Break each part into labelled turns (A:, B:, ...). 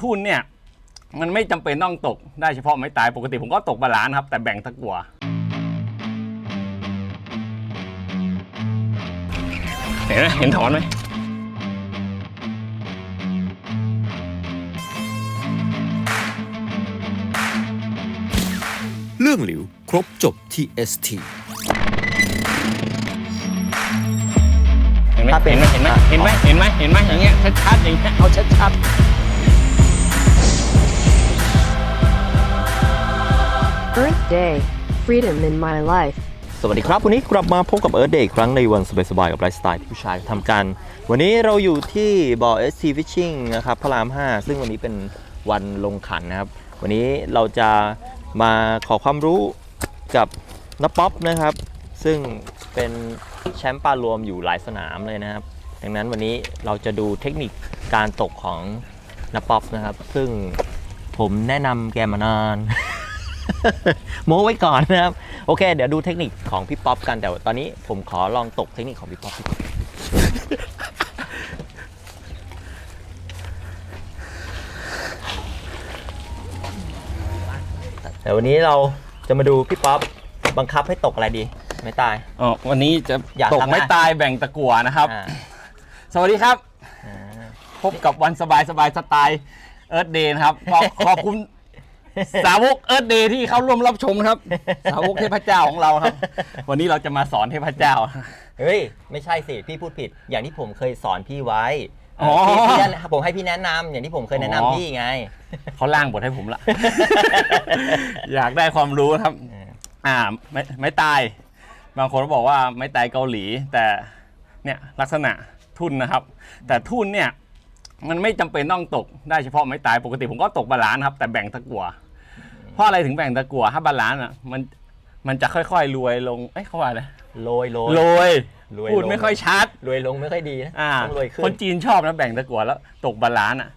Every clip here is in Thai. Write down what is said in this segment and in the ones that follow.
A: ทุ่นเนี่ยมันไม่จำเป็นต้องตกได้เฉพาะไม้ตายปกติผมก็ตกบาลานซ์ครับ แต่แบ่งตะกั่วเห็นไหมเห็นถอนไหม
B: เรื่องหลิวครบจบที่ ST
A: เห็นไหม
C: ถ้าเป็น
A: เห็นไหมเห็นไหมเห็นไหมเห็นไหมเห็นไหมอย่างเงี้ยชัดๆอย่างเงี้ยเอาชัด
D: Earth Day, freedom in my life.
C: สวัสดีครับ วันนี้กลับมาพบกับเอิร์ธเดย์อีกครั้งในวันสบายๆกับไลฟ์สไตล์ที่ผู้ชายทำกัน วันนี้เราอยู่ที่บ่อ SC Fishing นะครับพระราม 5 ซึ่งวันนี้เป็นวันลงขันนะครับ วันนี้เราจะมาขอความรู้กับนป๊อปนะครับ ซึ่งเป็นแชมป์ปลารวมอยู่หลายสนามเลยนะครับ ดังนั้นวันนี้เราจะดูเทคนิคการตกของนป๊อปนะครับ ซึ่งผมแนะนำแกมานาน โม้ไว้ก่อนนะครับ โอเค เดี๋ยวดูเทคนิคของพี่ป๊อปกันแต่ว่าตอนนี้ผมขอลองตกเทคนิคของพี่ป๊อปดีกว่าแต่วันนี้เราจะมาดูพี่ป๊อปบังคับให้ตกอะไรดี ไม่ตาย
A: ๆอ๋อวันนี้จะ
C: อยาก
A: ตก
C: ทำไหม
A: ไม้ตายแบ่งตะกั่วนะครับ
C: อ่า
A: สวัสดีครับ
C: อ่า
A: พบกับวันสบายสบายๆสไตล์เอิร์ธเดย์นะครับขอบ ขอบคุณ สาวกเอิร์ธเดย์ที่เข้าร่วมรับชมครับ สาวกเทพเจ้าของเราครับ วันนี้เราจะมาสอนเทพเจ้า
C: เฮ้ย ไม่ใช่สิ พี่พูดผิด อย่างที่ผมเคยสอนพี่ไว้
A: อ๋อ
C: พี่พี่แนะผมให้พี่แนะนำอย่างที่ผมเคยแนะนำ
A: อ๋อ
C: พี่ไง
A: เขาล่างบทให้ผมละ อยากได้ความรู้ครับ
C: เออ
A: อ่าไม่ไม่ตาย บางคนก็บอกว่าไม่ตายเกาหลี แต่เนี่ยลักษณะทุ่นนะครับ แต่ทุ่นเนี่ย มันไม่จำเป็นต้องตกได้เฉพาะไม้ตายปกติผมก็ตกบาลานซ์ครับ แต่แบ่งตะกั่วเพราะอะไรถึงแบ่งตะกั่วถ้าบาลานซ์อะมันมันจะค่อยๆรวยลงเอ้ยเขาว่าอะไร
C: โรยโรย
A: รวย
C: รวย
A: พูด
C: ลง
A: ไม่ค่อยชัด
C: รวยลงไม่ค่อยดีนะ
A: อ่า
C: ต้องรวยขึ้
A: คนนจีนชอบนะแบ่งตะกั่วแล้วตกบาลานซ์อะ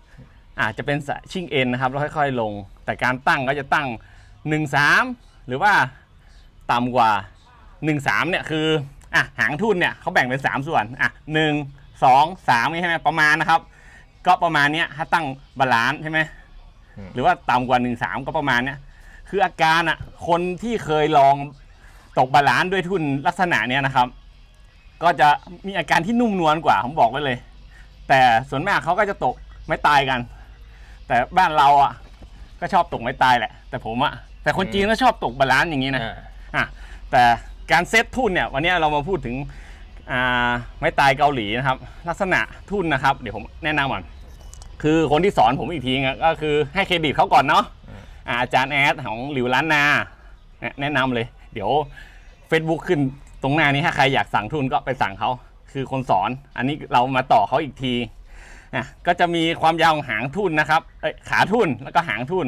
A: อาจจะเป็นสะชิ่งเอ็นนะครับแล้วค่อย ๆ ลง แต่การตั้งก็จะตั้ง1นสามหรือว่าต่ำกว่า1นสามเนี่ยคืออะหางทุ่นเนี่ยเขาแบ่งเป็น 3 ส่วนอะหนึ่งสองสามนี่ใช่ไหมประมาณนะครับ ก็ประมาณเนี้ยถ้าตั้งบาลานซ์ใช่ไหมหรือว่าต่ำกว่า1นสามก็ประมาณเนี้ยคืออาการอะคนที่เคยลองตกบาลานซ์ด้วยทุ่นลักษณะเนี้ยนะครับ ก็จะมีอาการที่นุ่มนวลกว่าผมบอกไว้เลย แต่ส่วนมากเขาก็จะตกไม่ตายกัน แต่บ้านเราอะก็ชอบตกไม่ตายแหละ แต่ผมอะแต่คนจีนก็ชอบตกบาลานซ์อย่างนี้นะ
C: อ่า
A: อะแต่การเซตทุ่นเนี่ยวันนี้เรามาพูดถึงอ่าไม่ตายเกาหลีนะครับ ลักษณะทุ่นนะครับ เดี๋ยวผมแนะนำก่อน คือคนที่สอนผมอีกทีอะก็คือให้เครดิตเขาก่อนเนาะอ่าอาจารย์แอดของหลิวล้านนาเนี่ยแนะนำเลย เดี๋ยว Facebook ขึ้นตรงหน้านี้ถ้าใครอยากสั่งทุนก็ไปสั่งเขาคือคนสอน อันนี้เรามาต่อเขาอีกทีนะก็จะมีความยาวของหางทุ่นนะครับเอ้ยขาทุ่นแล้วก็หางทุ่น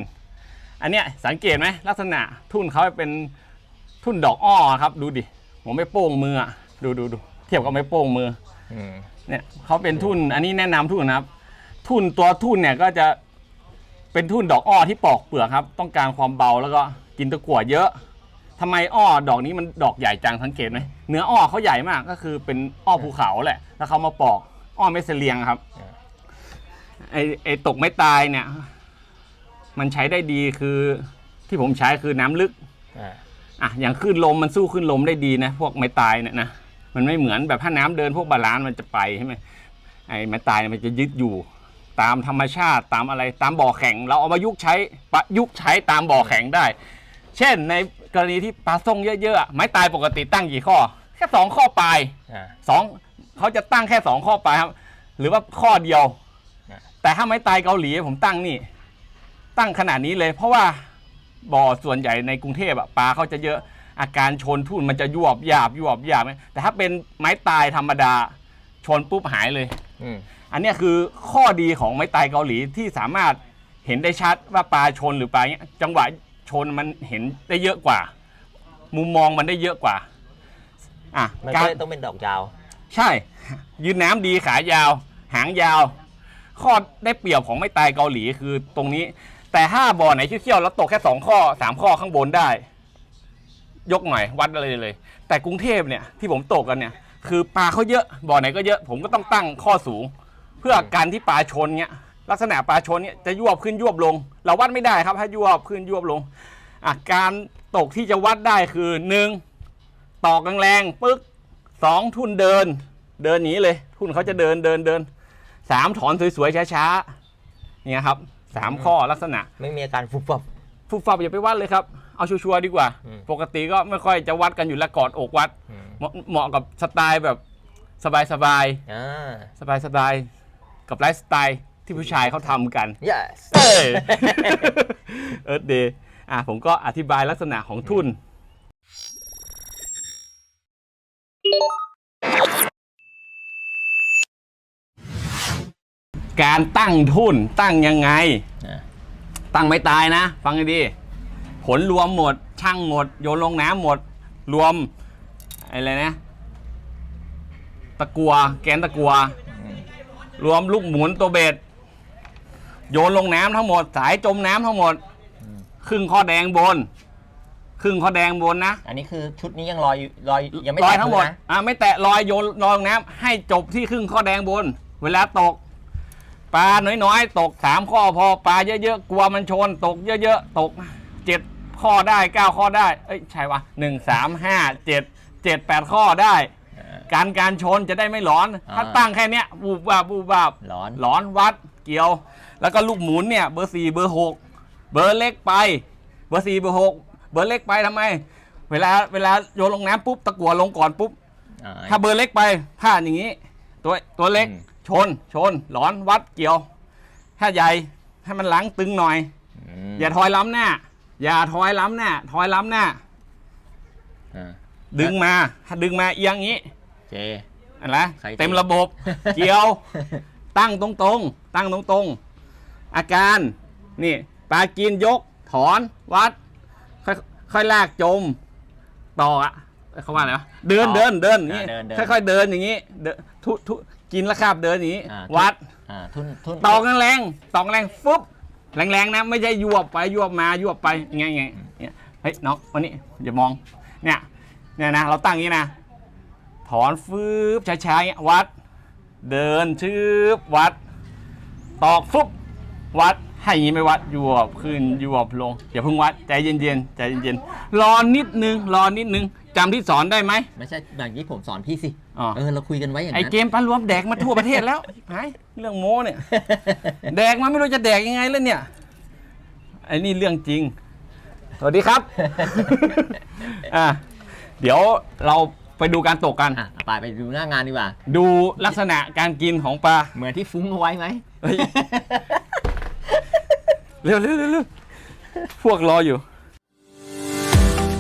A: อันเนี้ยสังเกตไหมลักษณะทุ่นเขาเป็นทุ่นดอกอ้อครับ ดูดิผมไม่โป้งมืออะดูดูดูเทียบกับไม่โป้งมือ
C: อืม
A: เนี่ยเขาเป็นทุ่น อันนี้แนะนำทุ่นนะครับ ทุ่นตัวทุ่นเนี่ยก็จะเป็นทุ่นดอกอ้อที่ปอกเปลือกครับ ต้องการความเบาแล้วก็กินตะกั่วเยอะทำไมอ้อดอกนี้มันดอกใหญ่จังสังเกตไหมเนื้ออ้อเขาใหญ่มากก็คือเป็นอ้อภูเขาแหละ แล้วเขามาปอกอ้อเมสเลียงครับไอไอตกไม่ตายเนี่ย มันใช้ได้ดีคือที่ผมใช้คือน้ำลึก
C: อ่า
A: อะอย่างขึ้นลมมันสู้ขึ้นลมได้ดีนะพวกไม้ตายเนี่ยนะมันไม่เหมือนแบบถ้าน้ำเดินพวกบาลานซ์มันจะไปใช่ไหมไอ้ไม้ตายเนี่ยมันจะยึดอยู่ ตามธรรมชาติตามอะไรตามบ่อแข็ง เราเอามายุกต์ใช้ประยุกต์ใช้ตามบ่อแข็งได้ เช่นในกรณีที่ปลาส่งเยอะๆอะไม้ตายปกติตั้งกี่ข้อ แค่สองข้อปลาย
C: อ่า
A: สองเขาจะตั้งแค่สองข้อปลายครับ หรือว่าข้อเดียว
C: อะ
A: แต่ถ้าไม้ตายเกาหลีผมตั้งนี่ ตั้งขนาดนี้เลย เพราะว่าบ่อส่วนใหญ่ในกรุงเทพอะปลาเขาจะเยอะอาการชนทุ่นมันจะยวบหยาบยวบหยาบแต่ถ้าเป็นไม้ตายธรรมดา ชนปุ๊บหายเลย
C: อืม
A: อันเนี้ยคือข้อดีของไม้ตายเกาหลีที่สามารถเห็นได้ชัดว่าปลาชนหรือปลาเนี้ยจังหวะชนมันเห็นได้เยอะกว่า มุมมองมันได้เยอะกว่าอะ
C: มัน
A: กา
C: ก็
A: ร
C: เลยต้องเป็นดอกยาว
A: ใช่ ยืนน้ำดีขายาว หางยาว ข้อได้เปรียบของไม่ตายเกาหลีคือตรงนี้ แต่ถ้าบ่อไหนเขี้ยวๆแล้วตกแค่สองข้อสามข้อข้างบนได้ ยกหน่อยวัดอะไรเลย แต่กรุงเทพเนี่ยที่ผมตกกันเนี่ย คือปลาเขาเยอะบ่อไหนก็เยอะ ผมก็ต้องตั้งข้อสูงเพื่อการที่ปลาชนเนี่ยลักษณะปลาชนเนี่ยจะยวบขึ้นยวบลง เราวัดไม่ได้ครับให้ยวบขึ้นยวบลงอะการตกที่จะวัดได้คือหนึ่งตอกแรงๆปึ๊กสองทุนเดิน เดินหนีเลยทุนเขาจะเดินเดินเดินสามถอนสวยๆช้าๆเนี่ยครับสามข้อลักษณะ
C: ไม่มีอาการฟุบฟับ
A: ฟุบฟับอย่าไปวัดเลยครับ เอาชัวร์ๆดีกว่า
C: อืม
A: ปกติก็ไม่ค่อยจะวัดกันอยู่แล้วกอดอกวัด
C: อืม
A: เหมาะเหมาะกับสไตล์แบบสบาย
C: อ่า
A: ๆสบายๆ กับไลฟ์สไตล์ที่ผู้ชายเขาทำกัน
C: yes
A: เอ้ยเอิร์ธเดย์อะผมก็อธิบายลักษณะของทุนการตั้งทุนตั้งยังไง
C: อะ
A: ตั้งไม่ตายนะ ฟังให้ดี ผลรวมหมด ช่างหมด โยนลงน้ำหมด รวมอะไรนะ ตะกัว แกนตะกัว รวมลูกหมุนตัวเบ็ดโยนลงน้ำทั้งหมด สายจมน้ำทั้งหมดครึ่งข้อแดงบน ครึ่งข้อแดงบนนะ
C: อันนี้คือชุดนี้ยังลอยอยู่ลอยยังไม่
A: ลอย
C: แตะ
A: ทั้งหมด
C: พื้นนะ
A: อ่าไม่แตะลอยโยนลอยลงน้ำให้จบที่ครึ่งข้อแดงบน เวลาตก ปลาน้อยๆ ตกสามข้อพอปลาเยอะๆกลัวมันชน ตกเยอะๆ ตกเจ็ดข้อได้เก้าข้อได้ เอ้ยใช่วะหนึ่งสามห้าเจ็ดเจ็ดแปดข้อได้ การการชนจะได้ไม่ร้อน ถ้าตั้งแค่เนี้ยบูบวาบบูบวาบ
C: ร้อน
A: ร้อนวัดเกี่ยว แล้วก็ลูกหมุนเนี่ยเบอร์สี่เบอร์หกเบอร์เล็กไป เบอร์สี่เบอร์หกเบอร์เล็กไปทำไม เวลาเวลาโยนลงน้ำปุ๊บตะกัวลงก่อนปุ๊บ
C: อ่า
A: ถ้าเบอร์เล็กไปพลาดอย่างนี้ ตัวตัวเล็ก
C: อืม
A: ชนชนร้อนวัดเกี่ยว ถ้าใหญ่ให้มันหลังตึงหน่อย
C: ม
A: อย่าถอยล้ำหน้า อย่าถอยล้ำหน้าถอยล้ำหน้า
C: อ่า
A: ดึงมาถ้าดึงมาเอียงอย่างนี้
C: เจ
A: อะไร
C: ใคร
A: เต็มระบบ เกี่ยว ตั้งตรงๆ ตั้งตรงๆ อาการนี่ปลากินยกถอนวัด ค่อยค่อยลากจม ต่ออะเขาว่าอะไรวะเดิน
C: ต่อ
A: เดินเดินอย่าง
C: อ่า
A: นี้
C: เดินเดิน
A: ค่อยๆเดินอย่างนี้เดินทุทุกินแล้วคาบเดินอย่างนี้
C: อ่า
A: วัด
C: อ่าทุนทุน
A: ตอกแรงๆตอกแรงฟึบแรงๆนะไม่ใช่ยวบไปยวบมายวบไปไงไงเนี่ยเฮ้ยน้องวันนี้อย่ามองเนี่ยเนี่ยนะเราตั้งอย่างนี้นะ ถอนฟืบช้าๆอย่างเงี้ยวัด เดินชืบวัด ตอกฟุบวัดให้อยางงี้ไม่วัดยวบขึ้นยวบลงอย่าเพิ่งวัดใจเย็นๆใจเย็นๆรอนิดนึงรอนิดนึงจำที่สอนได้ไหม
C: ไม่ใช่แบบนี้ผมสอนพี่สิ
A: อ๋อ
C: เออเราคุยกันไว้อย่าง
A: ไอ
C: นั้น
A: เกมปลารวมแดกมาทั่วประเทศแล้ว หายเรื่องโม้เนี่ย แดกมาไม่รู้จะแดกยังไงแล้วเนี่ยไอ้นี่เรื่องจริง สวัสดีครับ อะเดี๋ยวเรา ไปดูการตกกัน
C: อะไปไปดูหน้างานดีกว่า
A: ดูลักษณะการกินของปลา
C: เหมือนที่ฟุ้งเอาไว้ไหม
A: เฮ้ย เร็วเร็วเร็วเร็วพวกรออยู่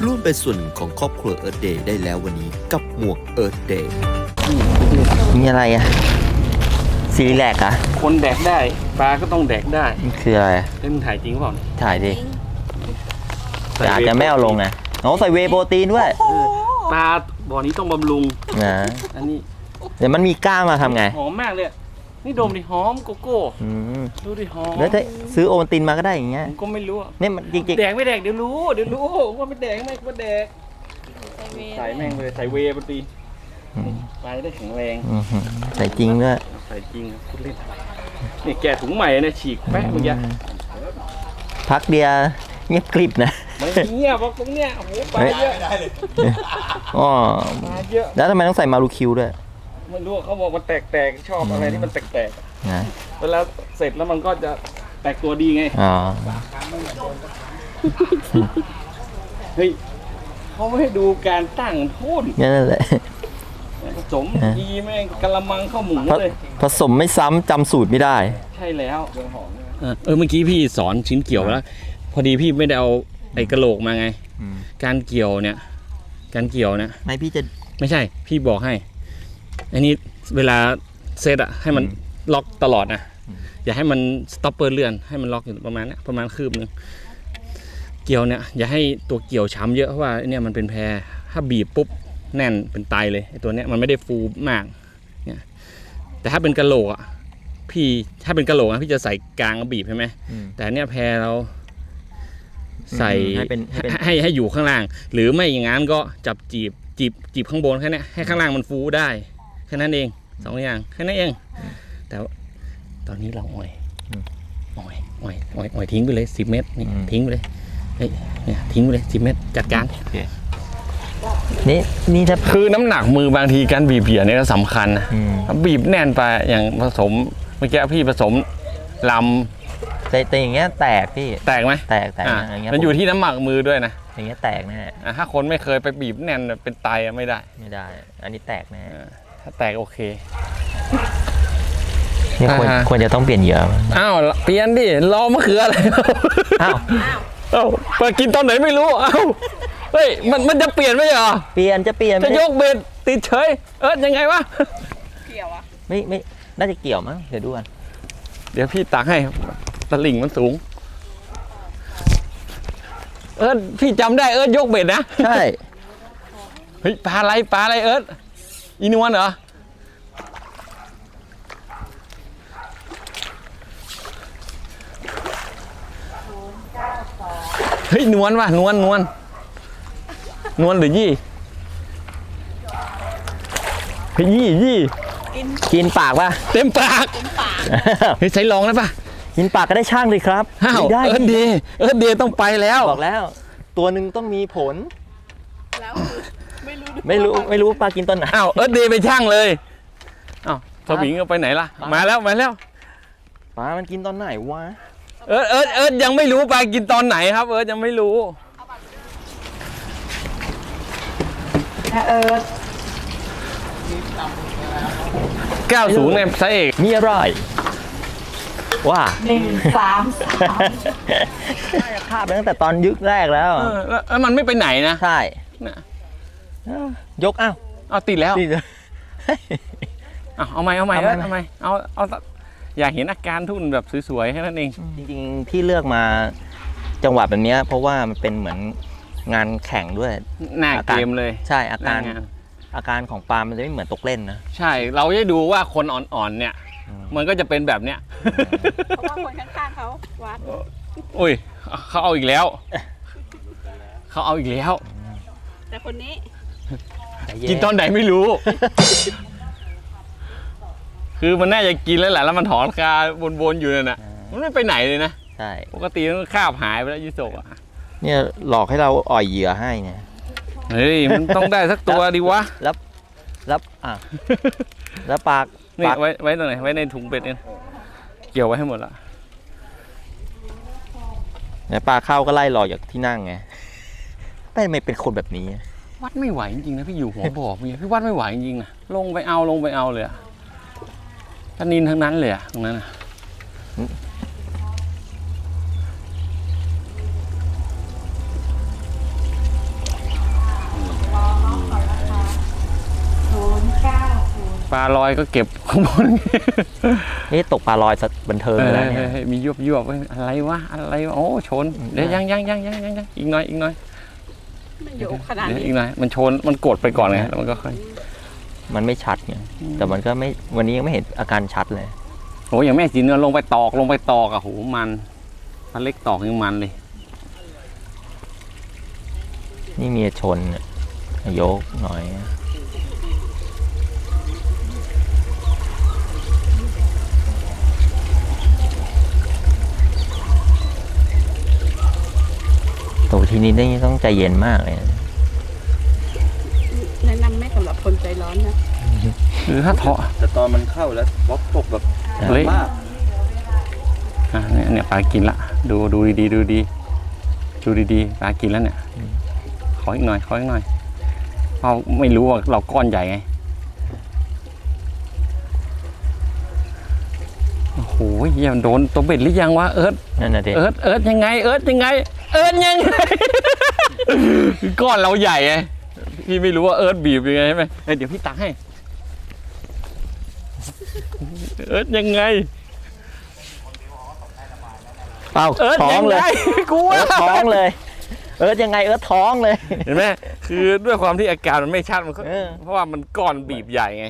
B: ร่วมเป็นส่วนหนึ่งของครอบครัว Earth Day ได้แล้ววันนี้กับหมวก Earth Day
C: มีอะไรอะซีแลกอะ
A: คนแดกได้ ปลาก็ต้องแดกได้
C: มันคืออะไร
A: เล่นถ่ายจริงเปล่าเนี่ย
C: ถ่ายดิ
A: ใส่
C: อยากจะ
A: เวย์
C: ไม่เอาลงนะน้องใส่เวย์โปรตีนด้วย
A: ปลา บ่อนี้ต้องบำรุง
C: นะ
A: อันนี้
C: เดี๋ยวมันมีก้ามาทำไง
A: หอมมากเลยอะนี่ดมดิหอมโกโก้
C: อืม
A: ดูดิหอม
C: แล้วถ้าซื้อโอวัลตินมาก็ได้อย่างเงี้ย
A: ผมก็ไม่รู้อะ
C: เนี่ยมันจริง
A: แดกไม่แดกเดี๋ยวรู้เดี๋ยวรู้ว่าไม่แดกไม่ว่าแดกใส่แม่งเลยใส่เวย์ปตี
C: ๆอืม
A: ปลาจะได้แข็งแรง
C: อื้อหือใส่จริงด้วย
A: ใส่จริงครับพูดเล่นนี่แกะถุงใหม่เนี่ยฉีกแปะเมื่อกี้
C: พักเดียวเงียบกริบนะ
A: ไม่เงียบหรอกตรงเนี้ยโอ้โหปลาเยอะ
C: อ๋อ
A: ปลาเยอะ
C: แล้วทำไมต้องใส่มารูคิวด้วย
A: ไม่รู้อะเขาบอกมันแตกๆชอบอะไรที่มันแตก
C: นะ
A: ๆเวลาเสร็จแล้วมันก็จะแตกตัวดีไง
C: อ๋อ
A: เฮ้ยเขาไม่ให้ดูการตั้งทุ่น
C: นั่นแหละ
A: ผสมทีแม่งกะละมังข้าวหมู
C: ผ
A: เลย
C: ผสมไม่ซ้ำจำสูตรไม่ได้
A: ใช่แล้วเออเมื่อกี้พี่สอนชิ้นเกี่ยวแล้ว พอดีพี่ไม่ได้เอา ไอ้กระโหลกมาไง
C: อืม
A: การเกี่ยวเนี่ย การเกี่ยวเนี่ย
C: ไม่พี่จะ
A: ไม่ใช่ พี่บอกให้ อันนี้เวลาเซตอะให้มัน
C: อืม
A: ล็อกตลอดนะ
C: อืม
A: อย่าให้มันสต็อปเปอร์เลื่อนให้มันล็อกอยู่ประมาณเนี้ยประมาณคืบหนึงเกี่ยวเนี่ย อย่าให้ตัวเกี่ยวช้ำเยอะเพราะว่าเนี่ยมันเป็นแพรถ้าบีบปุ๊บแน่นเป็นไตเลยไอ้ตัวเนี้ยมันไม่ได้ฟูมากเนี่ย แต่ถ้าเป็นกระโหลกอะพี่ถ้าเป็นกระโหลกนะพี่จะใส่กลางแล้วบีบใช่ไหม
C: อืม
A: แต่เนี่ยแพรเรา ใส่
C: ให้เป็นให้เป็น
A: ให้ให้อยู่ข้างล่าง หรือไม่อย่างนั้นก็จับจีบจีบจีบข้างบนแค่เนี้ยให้ข้างล่างมันฟูได้แค่นั้นเองสองอย่างแค่นั้นเอง แต่ว่าตอนนี้เราอ่อย
C: อืม
A: อ่อยอ่อยอ่อยอ่อยทิ้งไปเลยสิบเมตรนี่
C: อืม
A: ทิ้งไปเลยเฮ้ยเนี่ยทิ้งไปเลยสิบเมตรจัดการ
C: นี่นี่ถ้า
A: คือน้ำหนักมือบางทีการบีบเหยื่อเนี่ยก็สำคัญนะ
C: อืม
A: ถ้าบีบแน่นไปอย่างผสมเมื่อกี้พี่ผสมล
C: แต่แต่อย่างเงี้ยแตกพี่ำ
A: แตกไหม
C: แตกแตก
A: อะ
C: นะอย่างเงี้ย
A: มันอยู่ที่น้ำหมักมือด้วยนะ
C: อย่างเงี้ยแตกแน่
A: อะถ้าคนไม่เคยไปบีบแน่นเป็นไตอะไม่ได้
C: ไม่ได้ อันนี้แตกแน่
A: ถ้าแตกโอเค
C: นี่ควร
A: อ่าฮะ
C: ควรจะต้องเปลี่ยนเหยื่อ
A: อ้าวเปลี่ยนดิรอมะเขืออะไร
C: อ้าว
A: เอ้าไปกินตอนไหนไม่รู้เอ้าเฮ้ยมันมันจะเปลี่ยนไหมเหรอ
C: เปลี่ยนจะเปลี่ยน
A: จะ
C: ไม่
A: ย
C: ได้
A: กเบ็ดติดเฉย เอิร์ธยังไงวะ
C: ไม่ไม่น่าจะเกี่ยวมั้งเดี๋ยวดูกัน
A: เดี๋ยวพี่ตักให้ตะลิ่งมันสูง เอิร์ธพี่จำได้เอิร์ธยกเบ็ดนะ
C: ใช่
A: เฮ้ยปลาอะไรปลาอะไรเอิร์ธอีนวลเหรอ เฮ้ยนวลว่ะนวลนวลนวลหรือยี่เฮ้ยยี่ยี่
C: กินปากป่ะ
A: เต็มปากใช้ลองแล้ป่ะ
C: กินปากก็ได้ช่างเลยครับได้
A: เอิร์ดเดย์เอิร์ดเดย์ต้องไปแล้ว
C: บอกแล้ว ตัวหนึ่งต้องมีผล
E: ไม่รู้
C: ไม่รู้ปลากินตอนไหน
A: อ้าวเอิร์ดเดย์ไปช่างเลยอ้าวสวิงไปไหนล่ะ มาแล้วมาแล้ว
C: ปลามันกินตอนไหนวะ
A: เอิร์ดเอิร์ดเอิยังไม่รู้ปลากินตอนไหนครับ เอิร์ดยังไม่รู้เอิร์ด 90เนี่ยไซส์เอก
C: มีอะไรว่า
E: หนึ่งสาม
C: สามน่าคาบตั้งแต่ตอนยึคแรกแล้ว
A: แล้วมันไม่ไปไหนนะ
C: ใช่ยกเอ้า
A: เอาติดแล้ว
C: ติดเลย
A: เอาเอาไหมเอาไหม
C: เอาไหม
A: เอาเอาเอาอยากเห็นอาการทุ่นแบบสวยๆแค่นั้นเอง
C: จริงๆ พี่เลือกมาจังหวะแบบเนี้ยเพราะว่ามันเป็นเหมือนงานแข่งด้วย
A: หน้าเกมเลย
C: ใช่อาการ อาการของปลามันจะไม่เหมือนตกเล่นนะ
A: ใช่เราจะดูว่าคนอ่อนๆเนี่ย
C: อืม
A: มันก็จะเป็นแบบเนี้ย
E: เพราะว่าคนข้างๆเขาวัด
A: อุ้ยเขาเอาอีกแล้ว เขาเอาอีกแล้ว
E: แต่คนนี้
A: กินตอนไหนไม่รู้ คือมันน่าจะกินแล้วแหละแล้วมันถอนคาวนๆอยู่นั่นน่ะ มันไม่ไปไหนเลยนะ
C: ใช่
A: ปกติมันก็คาบหายไปแล้วยูโซะอะ
C: เนี่ยหลอกให้เราอ่อยเหยื่อให้เนี่ย
A: เฮ้ยมันต้องได้สักตัวดีวะ
C: แล้วแล้วอะแล้วปลา
A: นี่
C: ปลา
A: ไว้ไว้ตรงไหนไว้ในถุงเป็ดเนี่ยเกี่ยวไว้ให้หมดละ
C: เนี่ยปลาเข้าก็ไล่หลอกจากที่นั่งไงไม่ไม่เป็นคนแบบนี้
A: วัดไม่ไหวจริงๆนะพี่อยู่หัวบ่อพี่พี่วัดไม่ไหวจริงๆนะลงไปเอาลงไปเอาเลยอะปลานินทั้งนั้นเลยอะตรงนั้นอะ ลาลอยก็เก็บข้างบน
C: นี่ตกปลาลอยสัตว์บันเทิงเลยนะเนี่ย
A: เฮ้ยมียวบยวบๆเว้ยอะไรวะอะไรวะโอ้ชนเดี๋ยวยังยังยังยังยังยังอีกหน่อยอีกหน่อย
E: มันอยู่ขนาด
A: เดี๋ยว
E: นี้
A: อีกหน่อยมันชนมันกดไปก่อนไงแล้วมันก็ค่อย
C: มันไม่ชัดไงแต่มันก็ไม่วันนี้ยังไม่เห็นอาการชัดเลย
A: โอ้ยอย่างแม่จีนเนี่ยลงไปตอกลงไปตอกอะโหมันปลาเล็กตอกยังมันเลย
C: นี่มีชนเนี่ยยกหน่อย ตัวทีนี้นี่ต้องใจเย็นมากเลยนะ
E: แนะนำไม่สำหรับคนใจร้อนนะ
A: คือถ้าเถาะ
F: แต่ตอนมันเข้าแล้วบล็อกตกแบบ
A: เละ
F: มาก
A: อะเนี่ยเนี่ยปลากินละดูดูดีๆดูดีดูดีๆปลากินแล้วเนี่ยขออีกหน่อยขออีกหน่อยเพราะไม่รู้ว่าเราก้อนใหญ่ไง โอ้โหเหี้ยมันโดนตัวเบ็ดหรือยังวะเอิร์ธ
C: นั่นน่ะเด็
A: เอิร์ธเอิร์ธยังไง เอิร์ธยังไง เอิร์ธยังไง ก้อนเราใหญ่ไงพี่ไม่รู้ว่าเอิร์ธบีบยังไงใช่ไหมเอ้ยเดี๋ยวพี่ตักให้ เอิร์ธยังไง
C: เอ้า
A: เอิร์ธ
C: ท้อ
A: ยังง
C: เล
A: ไง
C: ย
A: กู
C: เอิ
A: ว่า
C: ร์ธท้องเลย เอิร์ธยังไงเอิร์ธท้องเลย
A: เห็นไหมคือด้วยความที่อาการมันไม่ชัดมันก็
C: เออ
A: เพราะว่ามันก้อนบีบใหญ่ไง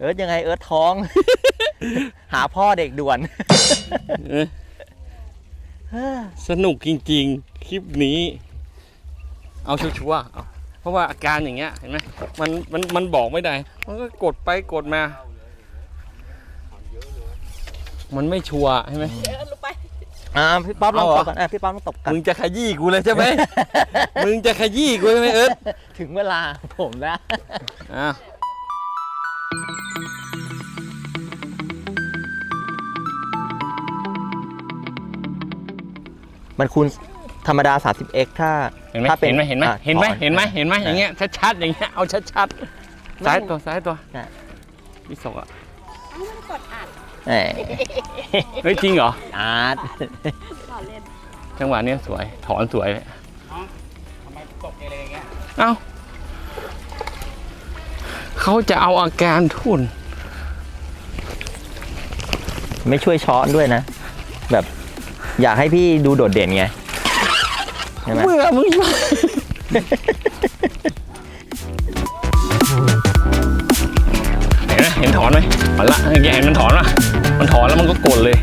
C: เอิร์ธยังไงเอิร์ธท้อง หาพ่อเด็กด่วน
A: เออสนุกจริงๆ คลิปนี้ เอาชัวร์ๆเอาเพราะว่าอาการอย่างเงี้ยเห็นไหมมันมันมันบอกไม่ได้ มันก็กดไปกดมา มันไม่ชัวร์ใช่ไหม
E: เออลงไป
C: อ่าพี่ป๊อปลอง
A: เอาเหรอ
C: ตกกันอะพี่ป๊อปลองตกกัน
A: มึงจะขยี้กูเลยใช่ไหมมึงจะขยี้กูใช่ไหมเอิร์ธ
C: ถึงเวลาผมแล้ว
A: อะ
C: มันคูณธรรมดา 30x ถ้า
A: เห็นไหม
C: ถ้าป็
A: เห็นไหมเห็นไหม
C: อะ
A: เห็นไหม
C: ถอ
A: เห็นไหมเห็นไหม
C: อะ
A: อย่างเงี้ยชัดๆอย่างเงี้ยเอาชัดๆซ้ายตัวซ้ายตัว
C: อะ
A: พี่ศกอะ
E: ไม่ได้กดอัด
C: เอ้ย
A: เฮ้ยจริงเหรอ
C: อาร์ต
E: หล่อเล่น
A: จังหวะเนี้ยสวยถอนสวยเลย
F: ทำไมตกเอะไรอย่างเงี้ย
A: เอ้า เขาจะเอาอาการทุน
C: ไม่ช่วยช้อนด้วยนะ แบบอยากให้พี่ดูโดดเด่นไงใช่ไหม
A: เมื่อมึง เห็นไหมเห็นถอนไหมถอนละเมื่อกี้เห็นมันถอนป่ะมันถอนแล้วมันก็กดเลย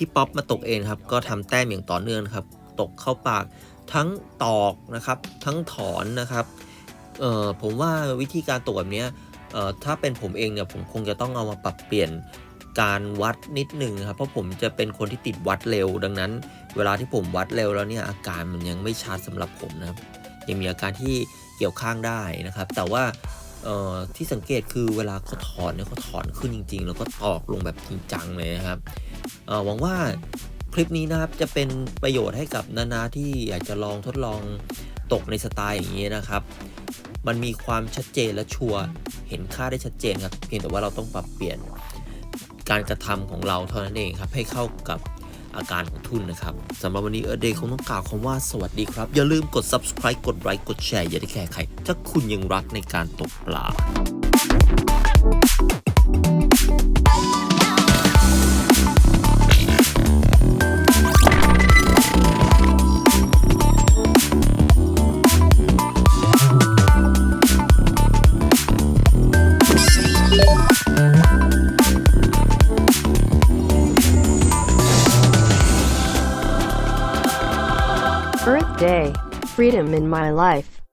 B: พี่ป๊อปมาตกเองครับ ก็ทำแต้มอย่างต่อเนื่องครับ ตกเข้าปากทั้งตอกนะครับ ทั้งถอนนะครับเอ่อผมว่าวิธีการตกแบบนี้เอ่อถ้าเป็นผมเองเนี่ยผมคงจะต้องเอามาปรับเปลี่ยนการวัดนิดหนึ่งครับ เพราะผมจะเป็นคนที่ติดวัดเร็ว ดังนั้น เวลาที่ผมวัดเร็วแล้วเนี่ยอาการมันยังไม่ชัดสำหรับผมนะครับยังมีอาการที่เกี่ยวข้างได้นะครับ แต่ว่า เอ่อที่สังเกตคือเวลาเขาถอนเนี่ยเขาถอนขึ้นจริง ๆ แล้วก็ตอกลงแบบจริงจังเลยนะครับเอ่อหวังว่าคลิปนี้นะครับจะเป็นประโยชน์ให้กับนานาที่อยากจะลองทดลองตกในสไตล์อย่างนี้นะครับ มันมีความชัดเจนและชัวร์เห็นค่าได้ชัดเจนครับ เพียงแต่ว่าเราต้องปรับเปลี่ยนการกระทำของเราเท่านั้นเองครับ ให้เข้ากับ อาการของทุนนะครับสำหรับวันนี้เออเดย์คงต้องกล่าวคำว่าสวัสดีครับ อย่าลืมกด subscribe กดไลค์กดแชร์อย่าได้แคร์ใคร ถ้าคุณยังรักในการตกปลา
D: freedom in my life.